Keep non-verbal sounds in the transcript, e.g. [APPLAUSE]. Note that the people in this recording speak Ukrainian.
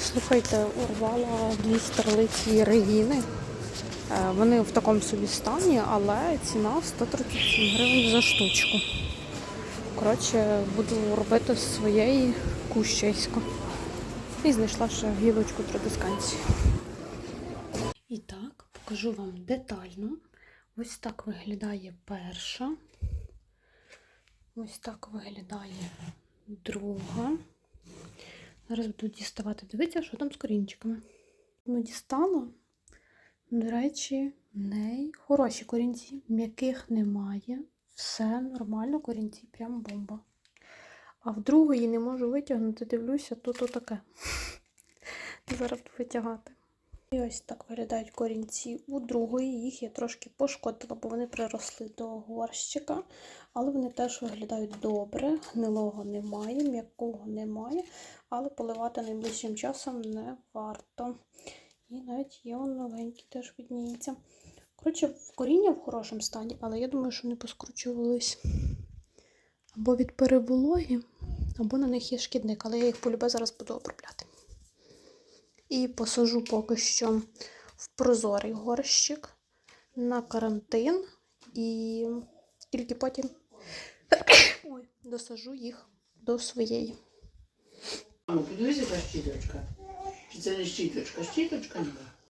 Слухайте, урвала дві стерлиці Регіни. Е, Вони в такому собі стані, але ціна 137 гривень за штучку. Коротше, буду робити з своєї кущейсько. І знайшла ще гілочку традисканції. І так, покажу вам детально. Ось так виглядає перша. Ось так виглядає друга. Зараз буду діставати. Дивіться, що там з корінчиками. Ну, дістала. До речі, в неї хороші корінці, м'яких немає. Все нормально, корінці, прям бомба. А в другої не можу витягнути, дивлюся, тут отаке. [LAUGHS] Зараз буду витягати. І ось так виглядають корінці у другої. Їх я трошки пошкодила, бо вони приросли до горщика. Але вони теж виглядають добре. Гнилого немає, м'якого немає, але поливати найближчим часом не варто. І навіть є он новенький теж видніється. Коротше, коріння в хорошому стані, але я думаю, що вони поскручувались або від перевологи, або на них є шкідник, але я їх полюбе зараз буду обробляти. І посажу поки що в прозорий горщик на карантин, і тільки потім [COUGHS] Ой, досажу їх до своєї. Мамо, подивися, яка щіточка. Чи це не щіточка? Щіточка ніби.